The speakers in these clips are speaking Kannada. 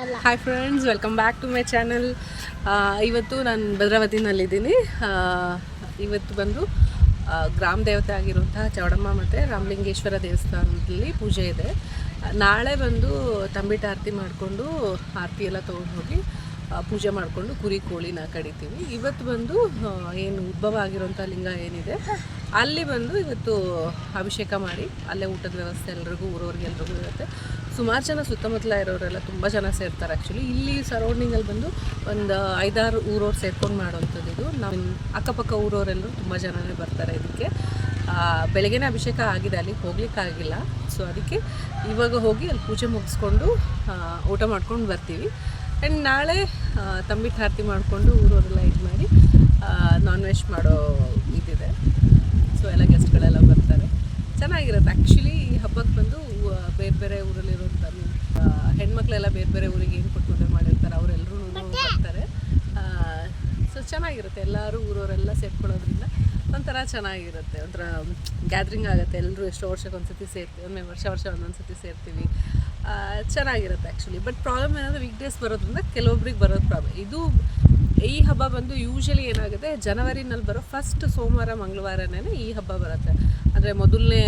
Hi friends welcome back to my channel ಇವತ್ತು ನಾನು ಭದ್ರಾವತಿನಲ್ಲಿದ್ದೀನಿ. ಇವತ್ತು ಬಂದು ಗ್ರಾಮ ದೇವತೆ ಆಗಿರುವಂತಹ ಚೌಡಮ್ಮ ಮತ್ತು ರಾಮಲಿಂಗೇಶ್ವರ ದೇವಸ್ಥಾನದಲ್ಲಿ ಪೂಜೆ ಇದೆ. ನಾಳೆ ಬಂದು ತಂಬಿಟ್ಟು ಆರತಿ ಮಾಡಿಕೊಂಡು ಆರತಿ ಎಲ್ಲ ತೊಗೊಂಡು ಹೋಗಿ ಪೂಜೆ ಮಾಡಿಕೊಂಡು ಕುರಿ ಕೋಳಿನ ಕಡಿತೀವಿ. ಇವತ್ತು ಬಂದು ಏನು ಉದ್ಭವ ಆಗಿರುವಂಥ ಲಿಂಗ ಏನಿದೆ ಅಲ್ಲಿ ಬಂದು ಇವತ್ತು ಅಭಿಷೇಕ ಮಾಡಿ, ಅಲ್ಲೇ ಊಟದ ವ್ಯವಸ್ಥೆ ಎಲ್ರಿಗೂ, ಊರವ್ರಿಗೆ ಎಲ್ರಿಗೂ ಇರುತ್ತೆ. ಸುಮಾರು ಜನ ಸುತ್ತಮುತ್ತಲ ಇರೋರೆಲ್ಲ ತುಂಬ ಜನ ಸೇರ್ತಾರೆ ಆ್ಯಕ್ಚುಲಿ ಇಲ್ಲಿ ಸರೌಂಡಿಂಗಲ್ಲಿ ಬಂದು ಒಂದು ಐದಾರು ಊರವ್ರು ಸೇರ್ಕೊಂಡು ಮಾಡುವಂಥದ್ದು ಇದು. ನಾವು ಅಕ್ಕಪಕ್ಕ ಊರವರೆಲ್ಲರೂ ತುಂಬ ಜನನೇ ಬರ್ತಾರೆ ಇದಕ್ಕೆ. ಬೆಳಗ್ಗೆನೇ ಅಭಿಷೇಕ ಆಗಿದೆ, ಅಲ್ಲಿಗೆ ಹೋಗ್ಲಿಕ್ಕಾಗಿಲ್ಲ ಸೊ ಅದಕ್ಕೆ ಇವಾಗ ಹೋಗಿ ಅಲ್ಲಿ ಪೂಜೆ ಮುಗಿಸ್ಕೊಂಡು ಊಟ ಮಾಡ್ಕೊಂಡು ಬರ್ತೀವಿ. ಆ್ಯಂಡ್ ನಾಳೆ ತಂಬಿಟ್ಟು ಆರತಿ ಮಾಡಿಕೊಂಡು ಊರವರೆಲ್ಲ ಇದು ಮಾಡಿ ನಾನ್ ವೆಜ್ ಮಾಡೋ ಇದಿದೆ ಸೊ ಎಲ್ಲ ಗೆಸ್ಟ್ಗಳೆಲ್ಲ ಬರ್ತಾರೆ ಚೆನ್ನಾಗಿರುತ್ತೆ ಆ್ಯಕ್ಚುಲಿ ಈ ಹಬ್ಬಕ್ಕೆ ಬಂದು ಆ, ಬೇರೆ ಬೇರೆ ಊರಲ್ಲಿರುವಂಥ ಹೆಣ್ಮಕ್ಳೆಲ್ಲ ಬೇರೆ ಬೇರೆ ಊರಿಗೆ ಏನು ಕೊಟ್ಟು ಮದುವೆ ಮಾಡಿರ್ತಾರೆ ಅವರೆಲ್ಲರೂ ಬರ್ತಾರೆ. ಸೊ ಚೆನ್ನಾಗಿರುತ್ತೆ ಎಲ್ಲರೂ ಊರವರೆಲ್ಲ ಸೇರ್ಕೊಳ್ಳೋದ್ರಿಂದ ಒಂಥರ ಚೆನ್ನಾಗಿರುತ್ತೆ ಒಂಥರ ಗ್ಯಾದ್ರಿಂಗ್ ಆಗುತ್ತೆ ಎಲ್ಲರೂ ಎಷ್ಟೋ ವರ್ಷಕ್ಕೆ ಒಂದ್ಸತಿ ಸೇರ್ತೀವಿ ಒಮ್ಮೆ ವರ್ಷ ವರ್ಷ ಒಂದೊಂದು ಸತಿ ಸೇರ್ತೀವಿ ಚೆನ್ನಾಗಿರುತ್ತೆ ಆ್ಯಕ್ಚುಲಿ ಬಟ್ ಪ್ರಾಬ್ಲಮ್ ಏನಂದರೆ ವೀಕ್ ಡೇಸ್ ಬರೋದ್ರಿಂದ ಕೆಲವೊಬ್ರಿಗೆ ಬರೋದು ಪ್ರಾಬ್ಲಮ್ ಇದು ಈ ಹಬ್ಬ ಬಂದು ಯೂಶಲಿ ಏನಾಗುತ್ತೆ, ಜನವರಿನಲ್ಲಿ ಬರೋ ಫಸ್ಟ್ ಸೋಮವಾರ ಮಂಗಳವಾರನೇ ಈ ಹಬ್ಬ ಬರುತ್ತೆ. ಅಂದರೆ ಮೊದಲನೇ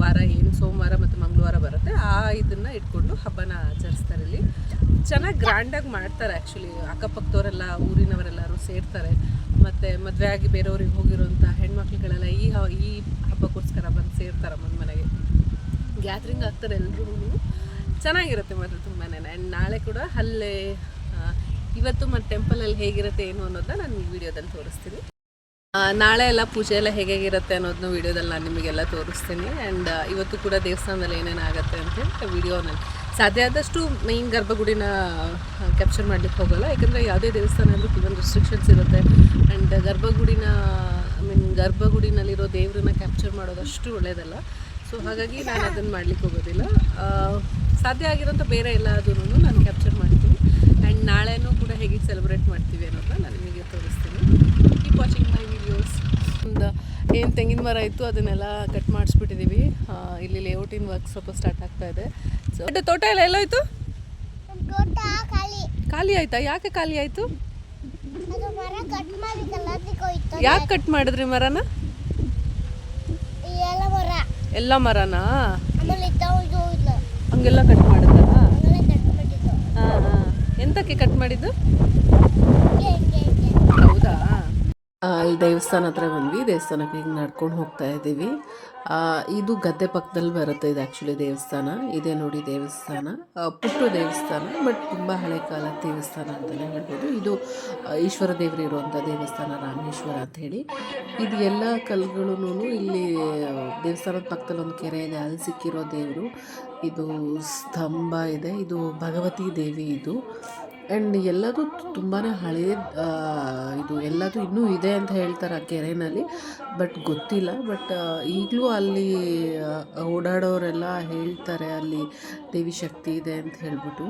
ವಾರ ಏನು ಸೋಮವಾರ ಮತ್ತು ಮಂಗಳವಾರ ಬರುತ್ತೆ, ಆ ಇದನ್ನು ಇಟ್ಕೊಂಡು ಹಬ್ಬನ ಆಚರಿಸ್ತಾರೆ ಇಲ್ಲಿ. ಚೆನ್ನಾಗಿ ಗ್ರ್ಯಾಂಡಾಗಿ ಮಾಡ್ತಾರೆ ಆ್ಯಕ್ಚುಲಿ ಅಕ್ಕಪಕ್ಕದವರೆಲ್ಲ, ಊರಿನವರೆಲ್ಲರೂ ಸೇರ್ತಾರೆ. ಮತ್ತು ಮದುವೆ ಆಗಿ ಬೇರೆಯವ್ರಿಗೆ ಹೋಗಿರೋಂಥ ಹೆಣ್ಮಕ್ಳುಗಳೆಲ್ಲ ಈ ಹ, ಈ ಹಬ್ಬಕ್ಕೋಸ್ಕರ ಬಂದು ಸೇರ್ತಾರೆ ಮನೆ ಮನೆಗೆ. ಗ್ಯಾದ್ರಿಂಗ್ ಆಗ್ತಾರೆ ಎಲ್ಲರೂ ಚೆನ್ನಾಗಿರುತ್ತೆ ಮಾತ್ರ ತುಂಬಾ ಆ್ಯಂಡ್ ನಾಳೆ ಕೂಡ ಅಲ್ಲೇ ಇವತ್ತು ಮತ್ತು ಟೆಂಪಲಲ್ಲಿ ಹೇಗಿರುತ್ತೆ ಏನು ಅನ್ನೋದನ್ನ ನಾನು ಈ ವಿಡಿಯೋದಲ್ಲಿ ತೋರಿಸ್ತೀನಿ. ನಾಳೆ ಎಲ್ಲ ಪೂಜೆ ಎಲ್ಲ ಹೇಗೆ ಹೇಗಿರುತ್ತೆ ಅನ್ನೋದನ್ನ ವಿಡಿಯೋದಲ್ಲಿ ನಾನು ನಿಮಗೆಲ್ಲ ತೋರಿಸ್ತೀನಿ. ಆ್ಯಂಡ್ ಇವತ್ತು ಕೂಡ ದೇವಸ್ಥಾನದಲ್ಲಿ ಏನೇನು ಆಗುತ್ತೆ ಅಂತ ವಿಡಿಯೋನಲ್ಲಿ ಸಾಧ್ಯ ಆದಷ್ಟು ಮೈನ್ ಗರ್ಭಗುಡಿನ ಕ್ಯಾಪ್ಚರ್ ಮಾಡ್ಲಿಕ್ಕೆ ಹೋಗೋಲ್ಲ. ಯಾಕಂದರೆ ಯಾವುದೇ ದೇವಸ್ಥಾನ ಅಂದರೂ ಕೆಲವೊಂದು ರೆಸ್ಟ್ರಿಕ್ಷನ್ಸ್ ಇರುತ್ತೆ. ಆ್ಯಂಡ್ ಗರ್ಭಗುಡಿನ ಐ ಮೀನ್ ಗರ್ಭಗುಡಿನಲ್ಲಿರೋ ದೇವ್ರನ್ನ ಕ್ಯಾಪ್ಚರ್ ಮಾಡೋದಷ್ಟು ಒಳ್ಳೆಯದಲ್ಲ ಸೊ ಹಾಗಾಗಿ ನಾನು ಅದನ್ನು ಮಾಡ್ಲಿಕ್ಕೆ ಹೋಗೋದಿಲ್ಲ. ಸಾಧ್ಯ ಆಗಿರೋಂಥ ಬೇರೆ ಎಲ್ಲ ಅದನ್ನು ನಾನು ಕ್ಯಾಪ್ಚರ್ ಮಾಡ್ತೀನಿ. ಆ್ಯಂಡ್ ನಾಳೆನೂ ಕೂಡ ಹೇಗೆ ಸೆಲೆಬ್ರೇಟ್ ಮಾಡ್ತೀವಿ ಅನ್ನೋದನ್ನ ನಾನು ನಿಮಗೆ ತೋರಿಸ್ತೀನಿ. ಕೀಪ್ ವಾಚಿಂಗ್ ಮೈ ವಿಡಿಯೋಸ್ ಒಂದು ಏನು ತೆಂಗಿನ ಮರ ಇತ್ತು ಅದನ್ನೆಲ್ಲ ಕಟ್ ಮಾಡಿಸ್ಬಿಟ್ಟಿದ್ದೀವಿ ಇಲ್ಲಿ ಲೇಔಟಿನ ವರ್ಕ್ ಸ್ವಲ್ಪ ಸ್ಟಾರ್ಟ್ ಆಗ್ತಾ ಇದೆ. ಸೊ ತೋಟ ಎಲ್ಲ ಎಲ್ಲೋಯ್ತು? ಖಾಲಿ. ಖಾಲಿ ಆಯ್ತಾ? ಯಾಕೆ ಖಾಲಿ ಆಯಿತು? ಅದು ಮರ ಕಟ್ ಮಾಡಿದ್ದಲ್ಲ ಅದಕ್ಕೆ ಹೋಯ್ತು ಯಾಕೆ ಕಟ್ ಮಾಡಿದ್ರಿ ಮರನ? ಎಲ್ಲ ಮರ. ಎಲ್ಲ ಮರನಾ? ಹಂಗೆಲ್ಲ ಕಟ್ ಮಾಡಿದ್ರಾ ಆಮೇಲೆ ಕಟ್ ಮಾಡಿದ್ದು ಹಾಂ ಹಾಂ ಎಂತಕ್ಕೆ ಕಟ್ ಮಾಡಿದ್ದು? ಹೌದಾ? ಅಲ್ಲಿ ದೇವಸ್ಥಾನ ಹತ್ರ ಬಂದ್ವಿ. ದೇವಸ್ಥಾನಕ್ಕೆ ಹಿಂಗೆ ನಡ್ಕೊಂಡು ಹೋಗ್ತಾ ಇದ್ದೀವಿ. ಇದು ಗದ್ದೆ ಪಕ್ಕದಲ್ಲಿ ಬರುತ್ತೆ ಇದು ಆ್ಯಕ್ಚುಲಿ ದೇವಸ್ಥಾನ. ಇದೆ ನೋಡಿ ದೇವಸ್ಥಾನ. ಪುಟ್ಟು ದೇವಸ್ಥಾನ ಬಟ್ ತುಂಬ ಹಳೆ ಕಾಲದ ದೇವಸ್ಥಾನ ಅಂತಲೇ ಹೇಳ್ಬೋದು. ಇದು ಈಶ್ವರ ದೇವರು ಇರುವಂಥ ದೇವಸ್ಥಾನ, ರಾಮೇಶ್ವರ ಅಂತ ಹೇಳಿ. ಇದು ಎಲ್ಲ ಕಲ್ಲುಗಳೂ ಇಲ್ಲಿ ದೇವಸ್ಥಾನದ ಪಕ್ಕದಲ್ಲಿ ಒಂದು ಕೆರೆ ಇದೆ. ಅಲ್ಲಿ ಸಿಕ್ಕಿರೋ ದೇವರು. ಇದು ಸ್ತಂಭ ಇದೆ. ಇದು ಭಗವತಿ ದೇವಿ ಇದು. ಆ್ಯಂಡ್ ಎಲ್ಲದೂ ತುಂಬಾ ಹಳೆಯ ಇದು ಎಲ್ಲದೂ ಇನ್ನೂ ಇದೆ ಅಂತ ಹೇಳ್ತಾರೆ ಆ ಕೆರೆಯಲ್ಲಿ ಬಟ್ ಗೊತ್ತಿಲ್ಲ. ಬಟ್ ಈಗಲೂ ಅಲ್ಲಿ ಓಡಾಡೋರೆಲ್ಲ ಹೇಳ್ತಾರೆ ಅಲ್ಲಿ ದೇವಿ ಶಕ್ತಿ ಇದೆ ಅಂತ ಹೇಳ್ಬಿಟ್ಟು.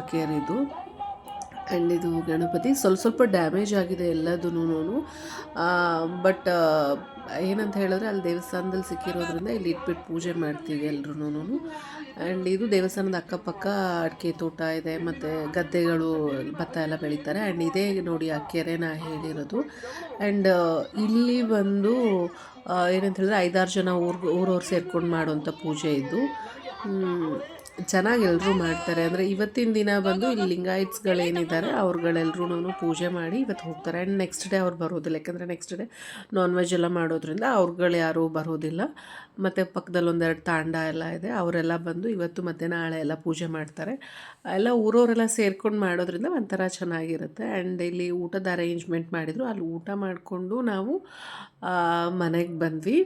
ಕೆರೆ ಇದು ಆ್ಯಂಡ್ ಇದು ಗಣಪತಿ? ಸ್ವಲ್ಪ ಸ್ವಲ್ಪ ಡ್ಯಾಮೇಜ್ ಆಗಿದೆ ಎಲ್ಲದೂ ಬಟ್ ಏನಂತ ಹೇಳಿದ್ರೆ ಅಲ್ಲಿ ದೇವಸ್ಥಾನದಲ್ಲಿ ಸಿಕ್ಕಿರೋದ್ರಿಂದ ಇಲ್ಲಿ ಇಟ್ಬಿಟ್ಟು ಪೂಜೆ ಮಾಡ್ತೀವಿ ಎಲ್ರೂ ಆ್ಯಂಡ್ ಇದು ದೇವಸ್ಥಾನದ ಅಕ್ಕಪಕ್ಕ ಅಡಿಕೆ ತೋಟ ಇದೆ, ಮತ್ತು ಗದ್ದೆಗಳು ಭತ್ತ ಎಲ್ಲ ಬೆಳೀತಾರೆ. ಆ್ಯಂಡ್ ಇದೇ ನೋಡಿ ಆ ಕೆರೆನ ಹೇಳಿರೋದು. ಆ್ಯಂಡ್ ಇಲ್ಲಿ ಬಂದು ಏನಂತ ಹೇಳಿದ್ರೆ ಐದಾರು ಜನ ಊರ್ ಊರವ್ರು ಸೇರ್ಕೊಂಡು ಮಾಡುವಂಥ ಪೂಜೆ ಇದು. ಚೆನ್ನಾಗಿ ಎಲ್ಲರೂ ಮಾಡ್ತಾರೆ. ಅಂದರೆ ಇವತ್ತಿನ ದಿನ ಬಂದು ಇಲ್ಲಿ ಲಿಂಗಾಯತ್ಸ್ಗಳೇನಿದ್ದಾರೆ ಅವ್ರುಗಳೆಲ್ಲರೂ ಪೂಜೆ ಮಾಡಿ ಇವತ್ತು ಹೋಗ್ತಾರೆ. ಆ್ಯಂಡ್ ನೆಕ್ಸ್ಟ್ ಡೇ ಅವ್ರು ಬರೋದಿಲ್ಲ. ಯಾಕಂದರೆ ನೆಕ್ಸ್ಟ್ ಡೇ ನಾನ್ ವೆಜ್ ಎಲ್ಲ ಮಾಡೋದ್ರಿಂದ ಅವ್ರುಗಳು ಯಾರೂ ಬರೋದಿಲ್ಲ. ಮತ್ತು ಪಕ್ಕದಲ್ಲಿ ಒಂದೆರಡು ತಾಂಡ ಎಲ್ಲ ಇದೆ. ಅವರೆಲ್ಲ ಬಂದು ಇವತ್ತು ಮತ್ತೆ ನಾಳೆ ಎಲ್ಲ ಪೂಜೆ ಮಾಡ್ತಾರೆ. ಎಲ್ಲ ಊರವರೆಲ್ಲ ಸೇರ್ಕೊಂಡು ಮಾಡೋದ್ರಿಂದ ಒಂಥರ ಚೆನ್ನಾಗಿರುತ್ತೆ. ಆ್ಯಂಡ್ ಇಲ್ಲಿ ಊಟದ ಅರೇಂಜ್ಮೆಂಟ್ ಮಾಡಿದರು. ಅಲ್ಲಿ ಊಟ ಮಾಡಿಕೊಂಡು ನಾವು ಮನೆಗೆ ಬಂದ್ವಿ.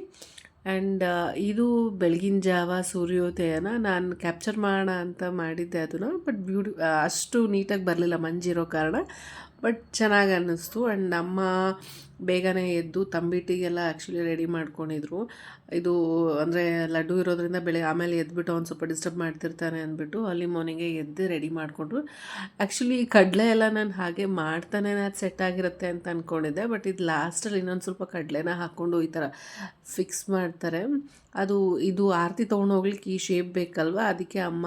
ಆ್ಯಂಡ್ ಇದು ಬೆಳಗಿನ ಜಾವ ಸೂರ್ಯೋದಯನ ನಾನು ಕ್ಯಾಪ್ಚರ್ ಮಾಡೋಣ ಅಂತ ಮಾಡಿದ್ದೆ ಅದನ್ನು ಬಟ್ ಬ್ಯೂಟಿ ಅಷ್ಟು ನೀಟಾಗಿ ಬರಲಿಲ್ಲ ಮಂಜಿರೋ ಕಾರಣ. ಬಟ್ ಚೆನ್ನಾಗಿ ಅನ್ನಿಸ್ತು. ಆ್ಯಂಡ್ ನಮ್ಮ ಬೇಗನೆ ಎದ್ದು ತಂಬಿಟ್ಟಿಗೆಲ್ಲ ಆ್ಯಕ್ಚುಲಿ ರೆಡಿ ಮಾಡ್ಕೊಂಡಿದ್ರು. ಇದು ಅಂದರೆ ಲಡ್ಡು ಇರೋದ್ರಿಂದ ಬೆಳಗ್ಗೆ ಆಮೇಲೆ ಎದ್ಬಿಟ್ಟು ಒಂದು ಸ್ವಲ್ಪ ಡಿಸ್ಟರ್ಬ್ ಮಾಡ್ತಿರ್ತಾನೆ ಅಂದ್ಬಿಟ್ಟು ಅಲ್ಲಿ ಮಾರ್ನಿಂಗೆ ಎದ್ದು ರೆಡಿ ಮಾಡಿಕೊಂಡ್ರು. ಆ್ಯಕ್ಚುಲಿ ಕಡಲೆ ಎಲ್ಲ ನಾನು ಹಾಗೆ ಮಾಡ್ತಾನೆ ಅದು ಸೆಟ್ ಆಗಿರುತ್ತೆ ಅಂತ ಅಂದ್ಕೊಂಡಿದ್ದೆ ಬಟ್ ಇದು ಲಾಸ್ಟಲ್ಲಿ ಇನ್ನೊಂದು ಸ್ವಲ್ಪ ಕಡಲೆನ ಹಾಕ್ಕೊಂಡು ಈ ಥರ ಫಿಕ್ಸ್ ಮಾಡ್ತಾರೆ. ಅದು ಇದು ಆರತಿ ತೊಗೊಂಡು ಹೋಗ್ಲಿಕ್ಕೆ ಈ ಶೇಪ್ ಬೇಕಲ್ವ, ಅದಕ್ಕೆ ಅಮ್ಮ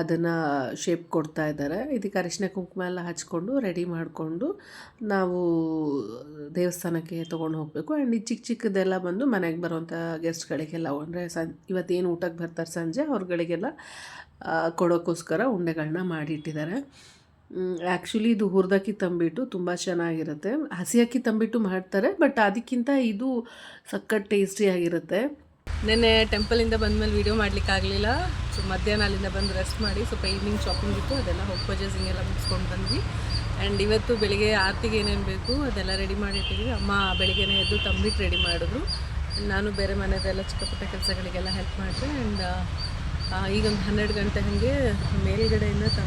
ಅದನ್ನು ಶೇಪ್ ಕೊಡ್ತಾ ಇದ್ದಾರೆ. ಇದಕ್ಕೆ ಅರಿಶಿನ ಕುಂಕುಮ ಎಲ್ಲ ಹಚ್ಕೊಂಡು ರೆಡಿ ಮಾಡಿಕೊಂಡು ನಾವು ದೇವಸ್ಥಾನಕ್ಕೆ ತೊಗೊಂಡು ಹೋಗಬೇಕು. ಆ್ಯಂಡ್ ಈ ಚಿಕ್ಕ ಚಿಕ್ಕದೆಲ್ಲ ಬಂದು ಮನೆಗೆ ಬರುವಂಥ ಗೆಸ್ಟ್ಗಳಿಗೆಲ್ಲ ಅಂದರೆ ಸಂ, ಇವತ್ತೇನು ಊಟಕ್ಕೆ ಬರ್ತಾರೆ ಸಂಜೆ ಅವ್ರುಗಳಿಗೆಲ್ಲ ಕೊಡೋಕ್ಕೋಸ್ಕರ ಉಂಡೆಗಳನ್ನ ಮಾಡಿಟ್ಟಿದ್ದಾರೆ. ಆ್ಯಕ್ಚುಲಿ ಇದು ಹುರಿದಕ್ಕಿ ತಂಬಿಟ್ಟು ತುಂಬ ಚೆನ್ನಾಗಿರುತ್ತೆ. ಹಸಿ ಅಕ್ಕಿ ತಂಬಿಟ್ಟು ಮಾಡ್ತಾರೆ ಬಟ್ ಅದಕ್ಕಿಂತ ಇದು ಸಕ್ಕತ್ ಟೇಸ್ಟಿಯಾಗಿರುತ್ತೆ ನೆನ್ನೆ ಟೆಂಪಲಿಂದ ಬಂದಮೇಲೆ ವೀಡಿಯೋ ಮಾಡ್ಲಿಕ್ಕೆ ಆಗಲಿಲ್ಲ. ಸೊ ಮಧ್ಯಾಹ್ನ ಅಲ್ಲಿಂದ ಬಂದು ರೆಸ್ಟ್ ಮಾಡಿ, ಸ್ವಲ್ಪ ಈವ್ನಿಂಗ್ ಶಾಪಿಂಗ್ ಇತ್ತು, ಅದೆಲ್ಲ ಹೋಗಿ ಪರ್ಚೇಸಿಂಗ್ ಎಲ್ಲ ಮುಗಿಸ್ಕೊಂಡು ಬಂದ್ವಿ. ಆ್ಯಂಡ್ ಇವತ್ತು ಬೆಳಿಗ್ಗೆ ಆರತಿಗೆ ಏನೇನು ಬೇಕು ಅದೆಲ್ಲ ರೆಡಿ ಮಾಡಿಟ್ಟಿದ್ವಿ. ಅಮ್ಮ ಬೆಳಿಗ್ಗೆನೇ ಎದ್ದು ತಂಬಿಟ್ಟು ರೆಡಿ ಮಾಡಿದ್ರು. ನಾನು ಬೇರೆ ಮನೆಯದೆಲ್ಲ ಚಿಕ್ಕ ಪುಟ್ಟ ಕೆಲಸಗಳಿಗೆಲ್ಲ ಹೆಲ್ಪ್ ಮಾಡಿದೆ. ಆ್ಯಂಡ್ ಈಗ ಒಂದು ಹನ್ನೆರಡು ಗಂಟೆ ಹಾಗೆ ಮೇಲ್ಗಡೆಯಿಂದ ತ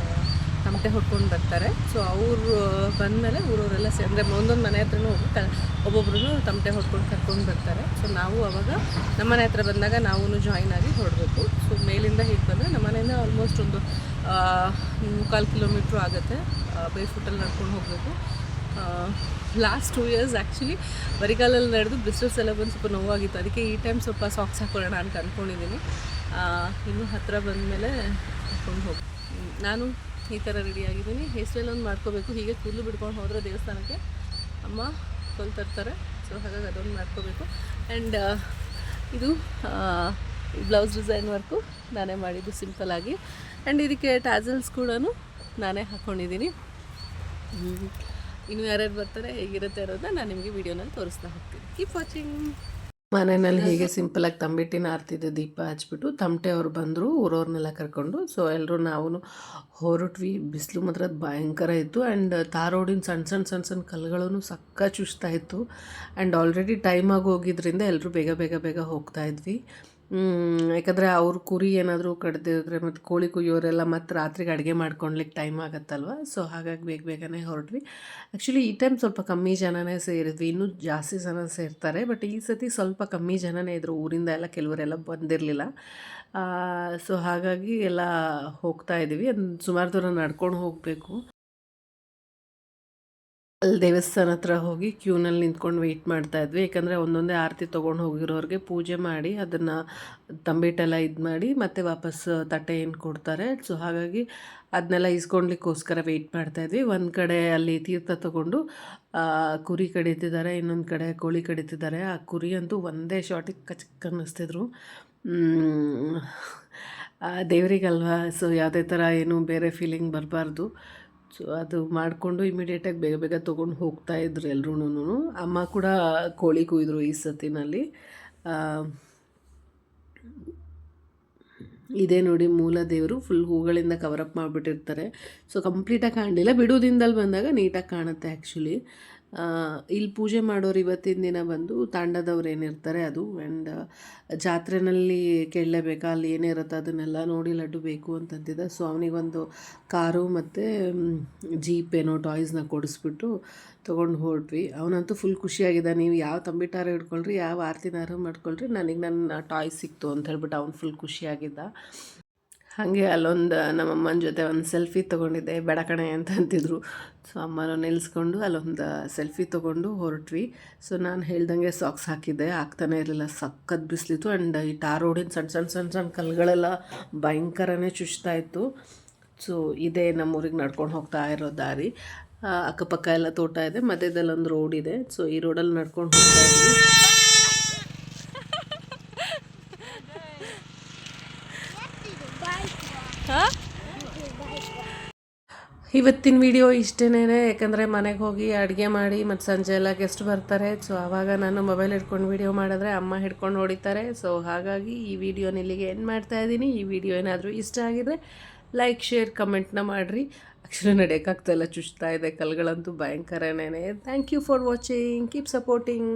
ತಮಟೆ ಹೊಡ್ಕೊಂಡು ಬರ್ತಾರೆ. ಸೊ ಅವರು ಬಂದಮೇಲೆ ಊರವರೆಲ್ಲ ಸೇ ಅಂದರೆ ಒಂದೊಂದು ಮನೆ ಹತ್ರನೂ ಹೋಗಿ ಕ ಒಬ್ಬೊಬ್ರು ತಮಟೆ ಹೊಡ್ಕೊಂಡು ಕರ್ಕೊಂಡು ಬರ್ತಾರೆ. ಸೊ ನಾವು ಅವಾಗ ನಮ್ಮ ಮನೆ ಹತ್ರ ಬಂದಾಗ ನಾವೂ ಜಾಯಿನ್ ಆಗಿ ಹೊರಡಬೇಕು ಸೊ ಮೇಲಿಂದ ಹೀಗೆ ಬಂದರೆ ನಮ್ಮ ಮನೆಯಿಂದ ಆಲ್ಮೋಸ್ಟ್ ಒಂದು ಮುಕ್ಕಾಲು ಕಿಲೋಮೀಟ್ರ್ ಆಗುತ್ತೆ. ಬೈ ಫುಟಲ್ಲಿ ನಡ್ಕೊಂಡು ಹೋಗಬೇಕು. ಲಾಸ್ಟ್ ಟೂ ಇಯರ್ಸ್ ಆ್ಯಕ್ಚುಲಿ ಬರಿಗಾಲಲ್ಲಿ ನಡೆದು ಬಿಸಿಲು ಎಲ್ಲ ಬಂದು ಸ್ವಲ್ಪ ನೋವಾಗಿತ್ತು. ಅದಕ್ಕೆ ಈ ಟೈಮ್ ಸ್ವಲ್ಪ ಸಾಕ್ಸ್ ಹಾಕೊಳ್ಳೋಣ ಅಂತ ಅಂದ್ಕೊಂಡಿದ್ದೀನಿ ಇನ್ನೂ ಹತ್ತಿರ ಬಂದಮೇಲೆ ಹಾಕೊಂಡು ಹೋಗಿ ನಾನು ಈ ಥರ ರೆಡಿ ಆಗಿದ್ದೀನಿ. ಸ್ಟೈಲ್ ಒಂದು ಮಾಡ್ಕೋಬೇಕು. ಹೀಗೆ ಕೂದಲು ಬಿಡ್ಕೊಂಡು ಹೋದರೆ ದೇವಸ್ಥಾನಕ್ಕೆ ಅಮ್ಮ ಕೊಲ್ ತರ್ತಾರೆ. ಸೊ ಹಾಗಾಗಿ ಅದೊಂದು ಮಾಡ್ಕೋಬೇಕು. ಆ್ಯಂಡ್ ಇದು ಬ್ಲೌಸ್ ಡಿಸೈನ್ ವರ್ಕು ನಾನೇ ಮಾಡಿದ್ದು ಸಿಂಪಲ್ಲಾಗಿ ಆ್ಯಂಡ್ ಇದಕ್ಕೆ ಟ್ಯಾಸಲ್ಸ್ ಕೂಡ ನಾನೇ ಹಾಕ್ಕೊಂಡಿದ್ದೀನಿ ಇನ್ನು ಯಾರ್ಯಾರು ಬರ್ತಾರೆ, ಹೇಗಿರುತ್ತೆ ಅನ್ನೋದನ್ನ ನಾನು ನಿಮಗೆ ವೀಡಿಯೋನಲ್ಲಿ ತೋರಿಸ್ತಾ ಹೋಗ್ತೀನಿ. ಕೀಪ್ ವಾಚಿಂಗ್ ಮನೆಯಲ್ಲಿ ಹೀಗೆ ಸಿಂಪಲಾಗಿ ತಂಬಿಟ್ಟಿನ ಆರ್ತಿದ್ದೆ ದೀಪ ಹಚ್ಬಿಟ್ಟು ತಮಟೆ ಅವ್ರು ಬಂದರು ಊರವ್ರನ್ನೆಲ್ಲ ಕರ್ಕೊಂಡು. ಸೊ ಎಲ್ಲರೂ ನಾವು ಹೊರಟ್ವಿ. ಬಿಸಿಲು ಮಾತ್ರ ಭಯಂಕರ ಇತ್ತು. ಆ್ಯಂಡ್ ತಾರೋಡಿನ ರೋಡಿನ ಸಣ್ಣ ಸಣ್ಣ ಸಣ್ಣ ಸಣ್ಣ ಕಲ್ಲುಗಳೂ ಸಕ್ಕ ಚುಚ್ತಾ ಇತ್ತು. ಆ್ಯಂಡ್ ಆಲ್ರೆಡಿ ಟೈಮ್ ಆಗಿ ಹೋಗಿದ್ರಿಂದ ಎಲ್ಲರೂ ಬೇಗ ಬೇಗ ಬೇಗ ಹೋಗ್ತಾ ಇದ್ವಿ. ಯಾಕಂದರೆ ಅವ್ರ ಕುರಿ ಏನಾದರೂ ಕಡ್ದಿದ್ರೆ ಮತ್ತು ಕೋಳಿ ಕುಯ್ಯೋರೆಲ್ಲ ಮತ್ತು ರಾತ್ರಿಗೆ ಅಡುಗೆ ಮಾಡ್ಕೊಳ್ಲಿಕ್ಕೆ ಟೈಮ್ ಆಗುತ್ತಲ್ವ? ಸೊ ಹಾಗಾಗಿ ಬೇಗ ಬೇಗನೆ ಹೊರಟ್ವಿ ಆ್ಯಕ್ಚುಲಿ ಈ ಟೈಮ್ ಸ್ವಲ್ಪ ಕಮ್ಮಿ ಜನನೇ ಸೇರಿದ್ವಿ. ಇನ್ನೂ ಜಾಸ್ತಿ ಜನ ಸೇರ್ತಾರೆ. ಬಟ್ ಈ ಸತಿ ಸ್ವಲ್ಪ ಕಮ್ಮಿ ಜನನೇ ಇದ್ದರು ಊರಿಂದ ಎಲ್ಲ ಕೆಲವರೆಲ್ಲ ಬಂದಿರಲಿಲ್ಲ. ಸೊ ಹಾಗಾಗಿ ಎಲ್ಲ ಹೋಗ್ತಾ ಇದ್ದೀವಿ. ಒಂದು ಸುಮಾರು ದೂರ ನಡ್ಕೊಂಡು ಹೋಗಬೇಕು. ಅಲ್ಲಿ ದೇವಸ್ಥಾನ ಹತ್ರ ಹೋಗಿ ಕ್ಯೂನಲ್ಲಿ ನಿಂತ್ಕೊಂಡು ವೆಯ್ಟ್ ಮಾಡ್ತಾ ಇದ್ವಿ. ಯಾಕಂದರೆ ಒಂದೊಂದೇ ಆರತಿ ತೊಗೊಂಡು ಹೋಗಿರೋರಿಗೆ ಪೂಜೆ ಮಾಡಿ ಅದನ್ನು ತಂಬಿಟ್ಟೆಲ್ಲ ಇದು ಮಾಡಿ ಮತ್ತೆ ವಾಪಸ್ ತಟ್ಟೆ ಏನು ಕೊಡ್ತಾರೆ. ಸೊ ಹಾಗಾಗಿ ಅದನ್ನೆಲ್ಲ ಇಸ್ಕೊಳ್ಲಿಕ್ಕೋಸ್ಕರ ವೆಯ್ಟ್ ಮಾಡ್ತಾ ಇದ್ವಿ. ಒಂದು ಕಡೆ ಅಲ್ಲಿ ತೀರ್ಥ ತೊಗೊಂಡು ಕುರಿ ಕಡಿತಿದ್ದಾರೆ, ಇನ್ನೊಂದು ಕಡೆ ಕೋಳಿ ಕಡಿತಿದ್ದಾರೆ. ಆ ಕುರಿ ಅಂತೂ ಒಂದೇ ಶಾಟಿಗೆ ಕಚಕ್ ಅನ್ನಿಸ್ತಿದ್ರು. ದೇವ್ರಿಗಲ್ವಾ? ಸೊ ಯಾವುದೇ ಥರ ಏನು ಬೇರೆ ಫೀಲಿಂಗ್ ಬರಬಾರ್ದು. ಸೊ ಅದು ಮಾಡಿಕೊಂಡು ಇಮಿಡಿಯೇಟಾಗಿ ಬೇಗ ಬೇಗ ತೊಗೊಂಡು ಹೋಗ್ತಾ ಇದ್ರು ಎಲ್ರೂ ಅಮ್ಮ ಕೂಡ ಕೋಳಿ ಕುಯ್ದರು ಈ ಸತಿನಲ್ಲಿ. ಇದೇ ನೋಡಿ ಮೂಲ ದೇವರು ಫುಲ್ ಹೂಗಳಿಂದ ಕವರಪ್ ಮಾಡಿಬಿಟ್ಟಿರ್ತಾರೆ. ಸೊ ಕಂಪ್ಲೀಟಾಗಿ ಕಾಣಲಿಲ್ಲ. ಬಿಡೋದಿಂದಲ್ಲಿ ಬಂದಾಗ ನೀಟಾಗಿ ಕಾಣುತ್ತೆ ಆ್ಯಕ್ಚುಲಿ ಇಲ್ಲಿ ಪೂಜೆ ಮಾಡೋರು ಇವತ್ತಿನ ದಿನ ಬಂದು ತಾಂಡದವ್ರು ಏನಿರ್ತಾರೆ ಅದು ಆ್ಯಂಡ್ ಜಾತ್ರೆನಲ್ಲಿ ಕೇಳಲೇಬೇಕಾ, ಅಲ್ಲಿ ಏನಿರುತ್ತೆ ಅದನ್ನೆಲ್ಲ ನೋಡಿ ಲಡ್ಡು ಬೇಕು ಅಂತಂತಿದ್ದ. ಸೊ ಅವನಿಗೊಂದು ಕಾರು ಮತ್ತು ಜೀಪ್ ಏನೋ ಟಾಯ್ಸ್ನ ಕೊಡಿಸ್ಬಿಟ್ಟು ತೊಗೊಂಡು ಹೊರಟ್ವಿ. ಅವನಂತೂ ಫುಲ್ ಖುಷಿಯಾಗಿದ್ದ. ನೀವು ಯಾವ ತಂಬಿಟಾರ ಹಿಡ್ಕೊಳ್ರಿ, ಯಾವ ಆರ್ತಿನಾರು ಮಾಡ್ಕೊಳ್ರಿ, ನನಗೆ ನನ್ನ ಟಾಯ್ಸ್ ಸಿಕ್ತು ಅಂತ ಹೇಳ್ಬಿಟ್ಟು ಅವ್ನು ಫುಲ್ ಖುಷಿಯಾಗಿದ್ದ. ಹಾಗೆ ಅಲ್ಲೊಂದು ನಮ್ಮಮ್ಮನ ಜೊತೆ ಒಂದು ಸೆಲ್ಫಿ ತೊಗೊಂಡಿದ್ದೆ, ಬೇಡ ಕಣೆ ಅಂತ ಅಂತಿದ್ರು. ಸೊ ಅಮ್ಮನ ನಿಲ್ಲಿಸ್ಕೊಂಡು ಅಲ್ಲೊಂದು ಸೆಲ್ಫಿ ತೊಗೊಂಡು ಹೊರಟ್ವಿ. ಸೊ ನಾನು ಹೇಳ್ದಂಗೆ ಸಾಕ್ಸ್ ಹಾಕಿದ್ದೆ, ಆಗ್ತಾನೆ ಇರಲಿಲ್ಲ. ಸಖತ್ ಬಿಸಿಲಿತ್ತು ಆ್ಯಂಡ್ ಈ ಟಾರ್ ರೋಡಿನ ಸಣ್ಣ ಸಣ್ಣ ಸಣ್ಣ ಸಣ್ಣ ಕಲ್ಲುಗಳೆಲ್ಲ ಭಯಂಕರನೇ ಚುಚ್ತಾ ಇತ್ತು. ಸೊ ಇದೇ ನಮ್ಮೂರಿಗೆ ನಡ್ಕೊಂಡು ಹೋಗ್ತಾ ಇರೋ ದಾರಿ. ಅಕ್ಕಪಕ್ಕ ಎಲ್ಲ ತೋಟ ಇದೆ ಮಧ್ಯದಲ್ಲಿ ಒಂದು ರೋಡ್ ಇದೆ. ಸೊ ಈ ರೋಡಲ್ಲಿ ನಡ್ಕೊಂಡು ಹೋಗ್ತಾ ಇದ್ವಿ. ಇವತ್ತಿನ ವಿಡಿಯೋ ಇಷ್ಟೇನೇ ಯಾಕಂದರೆ ಮನೆಗೆ ಹೋಗಿ ಅಡುಗೆ ಮಾಡಿ ಮತ್ತು ಸಂಜೆ ಎಲ್ಲ ಗೆಸ್ಟ್ ಬರ್ತಾರೆ. ಸೊ ಆವಾಗ ನಾನು ಮೊಬೈಲ್ ಹಿಡ್ಕೊಂಡು ವಿಡಿಯೋ ಮಾಡಿದ್ರೆ ಅಮ್ಮ ಹಿಡ್ಕೊಂಡು ಹೊಡಿತಾರೆ. ಸೊ ಹಾಗಾಗಿ ಈ ವಿಡಿಯೋನ ಇಲ್ಲಿಗೆ ಏನು ಮಾಡ್ತಾ ಇದ್ದೀನಿ. ಈ ವಿಡಿಯೋ ಏನಾದರೂ ಇಷ್ಟ ಆಗಿದ್ರೆ ಲೈಕ್ ಶೇರ್ ಕಮೆಂಟ್ನ ಮಾಡಿರಿ. ಅಕ್ಷರ ನಡೆಯೋಕ್ಕಾಗ್ತಾ ಇಲ್ಲ, ಚುಚ್ತಾ ಇದೆ, ಕಲ್ಗಳಂತೂ ಭಯಂಕರನೇ thank you for watching keep supporting